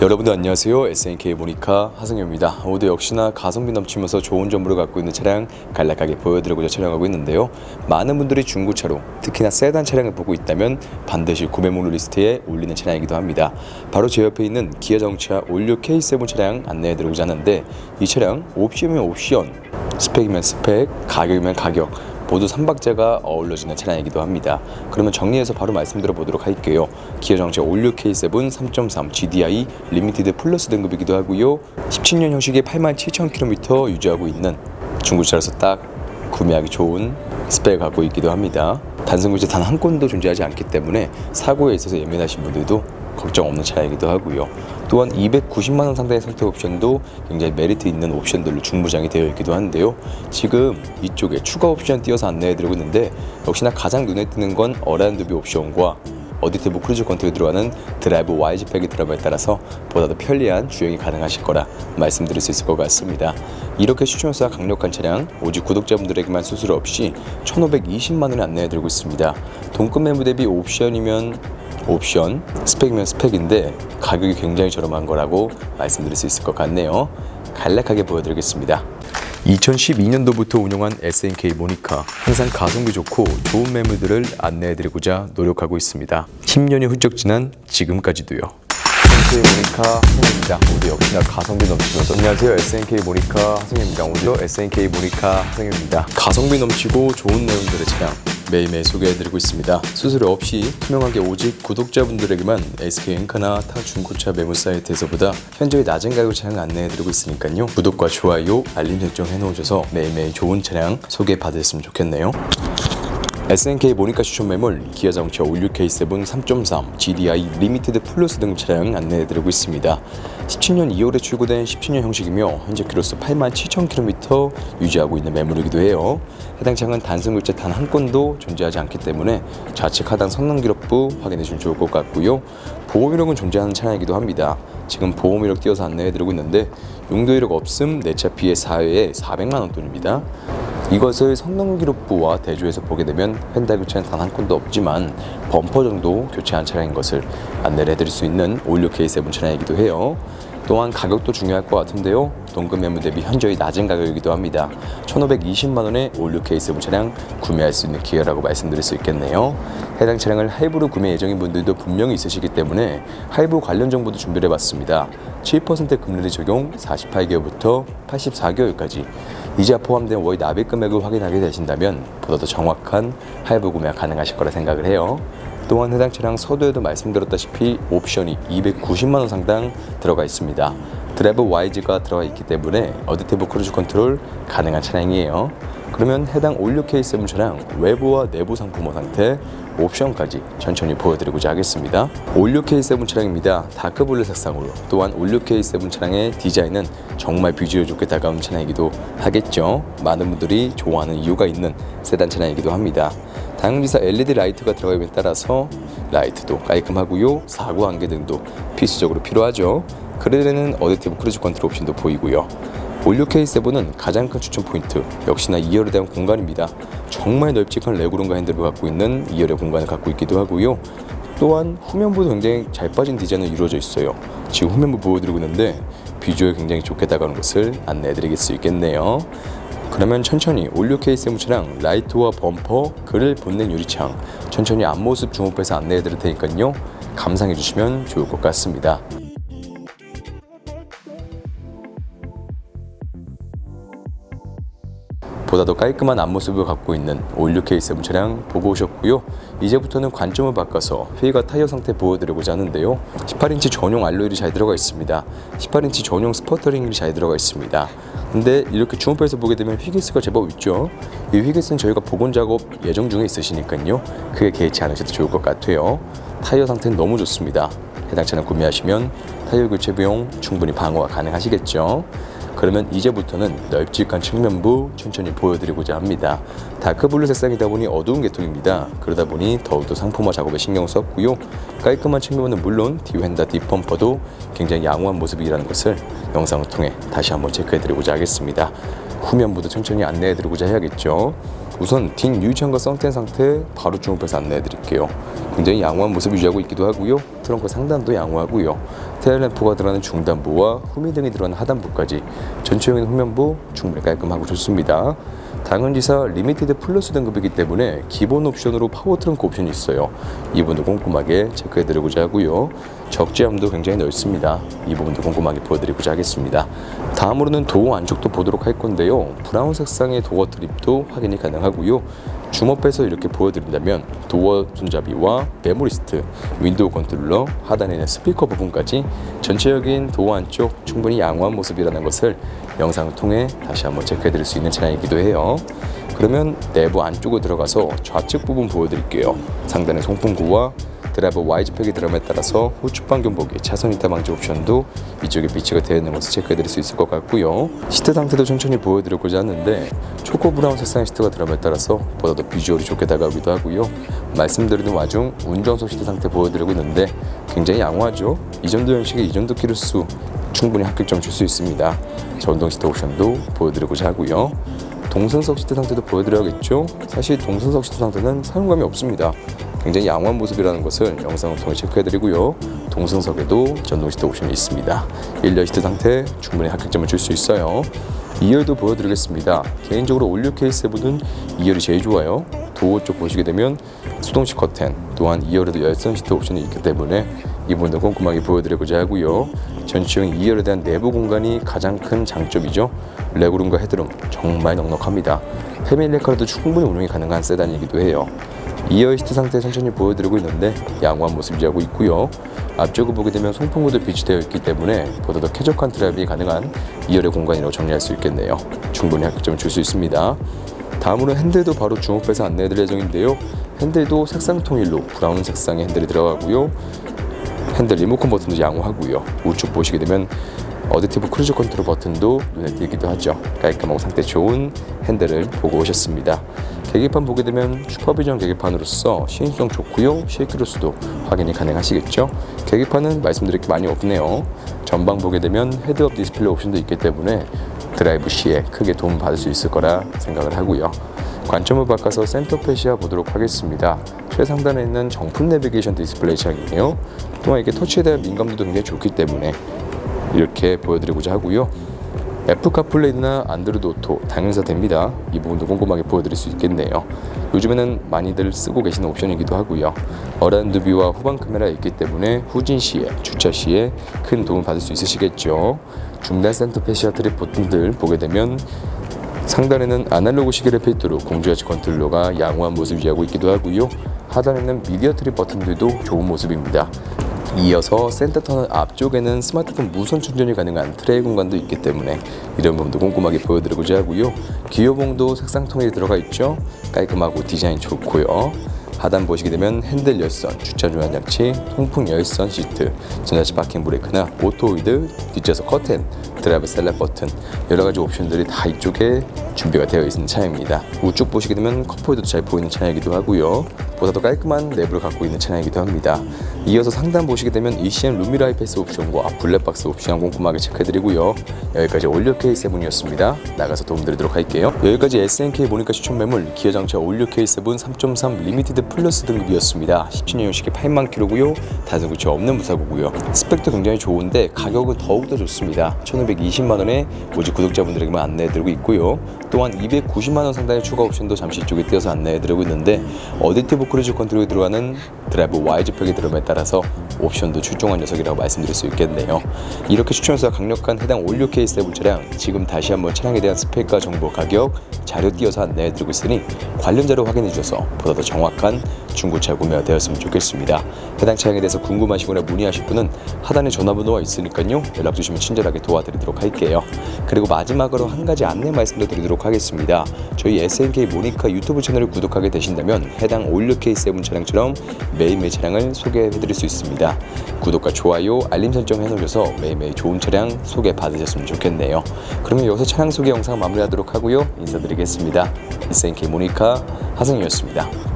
여러분들 안녕하세요. SNK 모니카 하승엽입니다. 오늘 역시나 가성비 넘치면서 좋은 점으로 갖고 있는 차량 간략하게 보여드리고자 촬영하고 있는데요. 많은 분들이 중고차로 특히나 세단 차량을 보고 있다면 반드시 구매 목록 리스트에 올리는 차량이기도 합니다. 바로 제 옆에 있는 기아 자동차 올류 K7 차량 안내해드리고자 하는데 이 차량 옵션이면 옵션, 스펙이면 스펙, 가격이면 가격 모두 3박자가 어우러지는 차량이기도 합니다. 그러면 정리해서 바로 말씀드려 보도록 할게요. 기아 자동차 올류 K7 3.3 GDI 리미티드 플러스 등급이기도 하고요. 17년 형식의 87,000km 유지하고 있는 중고차로서 딱 구매하기 좋은 스펙을 갖고 있기도 합니다. 단순 구제 단 한 건도 존재하지 않기 때문에 사고에 있어서 예민하신 분들도 걱정 없는 차이기도 하고요. 또한 290만 원 상당의 선택 옵션도 굉장히 메리트 있는 옵션들로 중무장이 되어 있기도 한데요. 지금 이쪽에 추가 옵션 띄어서 안내해드리고 있는데 역시나 가장 눈에 띄는 건 어라운드뷰 옵션과 어디티브 크루즈 컨트롤 들어가는 드라이브 YG 팩이 들어감에 따라서 보다 더 편리한 주행이 가능하실 거라 말씀드릴 수 있을 것 같습니다. 이렇게 추천사 강력한 차량 오직 구독자분들에게만 수수료 없이 1,520만 원에 안내해드리고 있습니다. 동급 매물 대비 옵션이면 옵션, 스펙이면 스펙인데 가격이 굉장히 저렴한 거라고 말씀드릴 수 있을 것 같네요. 간략하게 보여드리겠습니다. 2012년도부터 운영한 SNK 모니카 항상 가성비 좋고 좋은 매물들을 안내해드리고자 노력하고 있습니다. 10년이 훌쩍 지난 지금까지도요. SNK 모니카 하승입니다. 오늘 역시나 가성비 넘치면서 안녕하세요. SNK 모니카 하승입니다. 오늘도 SNK 모니카 하승입니다. 가성비 넘치고 좋은 내용들의 차량 매일매일 소개해드리고 있습니다. 수수료 없이 투명하게 오직 구독자분들에게만 SK 엔카나 타 중고차 매물 사이트에서보다 현저히 낮은 가격 차량 안내해드리고 있으니까요. 구독과 좋아요, 알림 설정 해놓으셔서 매일매일 좋은 차량 소개받으셨으면 좋겠네요. SNK 모니카 추천 매물 기아 자동차 올류 K7 3.3 GDI 리미티드 플러스 등급 차량 안내해드리고 있습니다. 17년 2월에 출고된 17년 형식이며 현재 키로수 87,000km 유지하고 있는 매물이기도 해요. 해당 차량은 단순 교체 단 한 건도 존재하지 않기 때문에 좌측 하단 성능 기록부 확인해 주면 좋을 것 같고요. 보험 이력은 존재하는 차량이기도 합니다. 지금 보험 이력 띄어서 안내해드리고 있는데 용도 이력 없음 내 차 피해 4회에 400만 원 돈입니다. 이것을 성능 기록부와 대조해서 보게 되면 펜달 교체는 단 한 건도 없지만 범퍼 정도 교체한 차량인 것을 안내를 해드릴 수 있는 올류 K7 차량이기도 해요. 또한 가격도 중요할 것 같은데요. 동급 매물 대비 현저히 낮은 가격이기도 합니다. 1,520만 원에 올류 K7 차량 구매할 수 있는 기회라고 말씀드릴 수 있겠네요. 해당 차량을 할부로 구매 예정인 분들도 분명히 있으시기 때문에 할부 관련 정보도 준비를 해봤습니다. 7% 금리를 적용 48개월부터 84개월까지 이자 포함된 월 납입 금액을 확인하게 되신다면 보다 더 정확한 할부 구매가 가능하실 거라 생각을 해요. 또한 해당 차량 서두에도 말씀드렸다시피 옵션이 290만 원 상당 들어가 있습니다. 드라이브 YG가 들어가 있기 때문에 어디티브 크루즈 컨트롤 가능한 차량이에요. 그러면 해당 올류 K7 차량 외부와 내부 상품화 상태 옵션까지 천천히 보여드리고자 하겠습니다. 올류 K7 차량입니다. 다크블루 색상으로 또한 올류 K7 차량의 디자인은 정말 비주얼 좋게 다가오는 차량이기도 하겠죠. 많은 분들이 좋아하는 이유가 있는 세단 차량이기도 합니다. 다용지사 LED 라이트가 들어감에 따라서 라이트도 깔끔하고요. 사고 안개 등도 필수적으로 필요하죠. 그래에는 어댑티브 크루즈 컨트롤 옵션도 보이고요. 올류 K7은 가장 큰 추천 포인트 역시나 2열에 대한 공간입니다. 정말 넓직한 레그룸과 핸들을 갖고 있는 2열의 공간을 갖고 있기도 하고요. 또한 후면부도 굉장히 잘 빠진 디자인으로 이루어져 있어요. 지금 후면부 보여드리고 있는데 비주얼 굉장히 좋게 다가오는 것을 안내해드릴 수 있겠네요. 그러면 천천히 올류 K7 차량 라이트와 범퍼, 그릴 본넷 유리창 천천히 앞모습 주목해서 안내해드릴 테니까요. 감상해 주시면 좋을 것 같습니다. 보다 더 깔끔한 앞모습을 갖고 있는 올류 K7 차량 보고 오셨고요. 이제부터는 관점을 바꿔서 휠과 타이어 상태 보여드리고자 하는데요. 18인치 전용 알로이를 잘 들어가 있습니다. 18인치 전용 스퍼터링이 잘 들어가 있습니다. 근데 이렇게 주목해서 보게 되면 휘기스가 제법 있죠. 이 휘기스는 저희가 복원 작업 예정 중에 있으시니까요. 크게 개의치 않으셔도 좋을 것 같아요. 타이어 상태는 너무 좋습니다. 해당 차량 구매하시면 타이어 교체 비용 충분히 방어가 가능하시겠죠. 그러면 이제부터는 널찍한 측면부 천천히 보여드리고자 합니다. 다크블루 색상이다 보니 어두운 계통입니다. 그러다 보니 더욱더 상품화 작업에 신경을 썼고요. 깔끔한 측면은 물론 뒤휀다 뒷범퍼도 굉장히 양호한 모습이라는 것을 영상을 통해 다시 한번 체크해드리고자 하겠습니다. 후면부도 천천히 안내해드리고자 해야겠죠. 우선 뒷 유리창과 썬텐 상태 바로 주목해서 안내해드릴게요. 굉장히 양호한 모습 유지하고 있기도 하고요. 트렁크 상단도 양호하고요. 테일램프가 들어가는 중단부와 후미 등이 들어가는 하단부까지 전체적인 후면부 충분히 깔끔하고 좋습니다. 당연지사 리미티드 플러스 등급이기 때문에 기본 옵션으로 파워 트렁크 옵션이 있어요. 이 부분도 꼼꼼하게 체크해드리고자 하고요. 적재함도 굉장히 넓습니다. 이 부분도 꼼꼼하게 보여드리고자 하겠습니다. 다음으로는 도어 안쪽도 보도록 할 건데요. 브라운 색상의 도어 트립도 확인이 가능하고요. 줌업해서 이렇게 보여드린다면 도어 손잡이와 메모리스트, 윈도우 컨트롤러, 하단에 있는 스피커 부분까지 전체적인 도어 안쪽 충분히 양호한 모습이라는 것을 영상을 통해 다시 한번 체크해드릴 수 있는 차량이기도 해요. 그러면 내부 안쪽으로 들어가서 좌측 부분 보여드릴게요. 상단의 송풍구와 드라이버 Y즈팩이 드럼에 따라서 후측 방경 보기, 차선 이탈 방지 옵션도 이쪽에 비치가 되어 있는 것을 체크해 드릴 수 있을 것 같고요. 시트 상태도 천천히 보여드리고자 하는데 초코 브라운 색상의 시트가 드럼에 따라서 보다 더 비주얼이 좋게 다가오기도 하고요. 말씀드리는 와중 운전석 시트 상태 보여드리고 있는데 굉장히 양호하죠. 이 정도 형식의 이 정도 키로수 충분히 합격점 줄 수 있습니다. 전동 시트 옵션도 보여드리고자 하고요. 동승석 시트 상태도 보여드려야겠죠. 사실 동승석 시트 상태는 사용감이 없습니다. 굉장히 양호한 모습이라는 것을 영상을 통해 체크해드리고요. 동승석에도 전동 시트 옵션이 있습니다. 1열 시트 상태 충분히 합격점을 줄 수 있어요. 2열도 보여드리겠습니다. 개인적으로 올류 K7은 2열이 제일 좋아요. 도어 쪽 보시게 되면 수동식 커튼 또한 2열에도 열선 시트 옵션이 있기 때문에 이 부분도 꼼꼼하게 보여드리고자 하고요. 전시용 2열에 대한 내부 공간이 가장 큰 장점이죠. 레그룸과 헤드룸 정말 넉넉합니다. 패밀리카로도 충분히 운영이 가능한 세단이기도 해요. 2열 시트 상태 천천히 보여드리고 있는데 양호한 모습 유지하고 있고요. 앞쪽을 보게 되면 송풍구도 비치되어 있기 때문에 보다 더 쾌적한 드라이빙이 가능한 2열의 공간이라고 정리할 수 있겠네요. 충분히 합격점을 줄 수 있습니다. 다음으로 핸들도 바로 주목해서 안내해드릴 예정인데요. 핸들도 색상 통일로 브라운 색상의 핸들이 들어가고요. 핸들 리모컨 버튼도 양호하고요. 우측 보시게 되면 어댑티브 크루즈 컨트롤 버튼도 눈에 띄기도 하죠. 깔끔하고 상태 좋은 핸들을 보고 오셨습니다. 계기판 보게 되면 슈퍼비전 계기판으로서 시인성 좋고요. 쉐이크로스도 확인이 가능하시겠죠. 계기판은 말씀드릴 게 많이 없네요. 전방 보게 되면 헤드업 디스플레이 옵션도 있기 때문에 드라이브 시에 크게 도움 받을 수 있을 거라 생각을 하고요. 관점을 바꿔서 센터 페시아 보도록 하겠습니다. 최상단에 있는 정품 내비게이션 디스플레이 창이에요. 또한 이게 터치에 대한 민감도도 굉장히 좋기 때문에 이렇게 보여드리고자 하고요. 애플 카플레이나 안드로이드 오토 당연사 됩니다. 이 부분도 꼼꼼하게 보여드릴 수 있겠네요. 요즘에는 많이들 쓰고 계시는 옵션이기도 하고요. 어라운드 뷰와 후방 카메라 있기 때문에 후진 시에 주차 시에 큰 도움 받을 수 있으시겠죠. 중단 센터 페시아 트립 버튼들 보게 되면 상단에는 아날로그 시계를 필두로 공조하치 컨트롤러가 양호한 모습 유지하고 있기도 하고요. 하단에는 미디어 트립 버튼들도 좋은 모습입니다. 이어서 센터 터널 앞쪽에는 스마트폰 무선 충전이 가능한 트레이 공간도 있기 때문에 이런 부분도 꼼꼼하게 보여드리고자 하고요. 기어봉도 색상 통일이 들어가 있죠. 깔끔하고 디자인 좋고요. 하단 보시게 되면 핸들 열선, 주차 중간 장치, 통풍 열선 시트, 전자식 파킹 브레이크나 오토 휘드, 뒷좌석 커튼, 드라이브 셀렉 버튼 여러 가지 옵션들이 다 이쪽에 준비가 되어 있는 차량입니다. 우측 보시게 되면 컵홀더도 잘 보이는 차량이기도 하고요. 보다 더 깔끔한 내부를 갖고 있는 차량이기도 합니다. 이어서 상단 보시게 되면 ECM 루미라 이 패스 옵션과 블랙박스 옵션 꼼꼼하게 체크해드리고요. 여기까지 올류 K7이었습니다. 나가서 도움드리도록 할게요. 여기까지 SNK 모니카 추천 매물 기아 장차 올류 K7 3.3 리미티드 플러스 등급이었습니다. 17년식이 8만 킬로고요. 다소구치 없는 무사고고요. 스펙도 굉장히 좋은데 가격은 더욱더 좋습니다. 1,520만 원에 오직 구독자분들에게만 안내해드리고 있고요. 또한 290만 원 상당의 추가 옵션도 잠시 이쪽에 띄어서 안내해드리고 있는데 어댑티브 크루즈 컨트롤이 들어가는 드라이브 Y즈팩이 들어감에 따라서 옵션도 출중한 녀석이라고 말씀드릴 수 있겠네요. 이렇게 추천해서 강력한 해당 올류 K7 차량 지금 다시 한번 차량에 대한 스펙과 정보 가격 자료 띄어서 안내해드리고 있으니 관련 자료 확인해 주셔서 보다 더 정확한 중고차 구매가 되었으면 좋겠습니다. 해당 차량에 대해서 궁금하시거나 문의하실 분은 하단에 전화번호가 있으니까요. 연락 주시면 친절하게 도와드리도록 할게요. 그리고 마지막으로 한 가지 안내 말씀도 드리도록 하겠습니다. 저희 SNK 모니카 유튜브 채널을 구독하게 되신다면 해당 올류 K7 차량처럼 매일매일 차량을 소개해드릴 수 있습니다. 구독과 좋아요, 알림 설정 해놓으셔서 매일매일 좋은 차량 소개 받으셨으면 좋겠네요. 그러면 여기서 차량 소개 영상 마무리하도록 하고요. 인사드리겠습니다. SNK 모니카 하승이었습니다.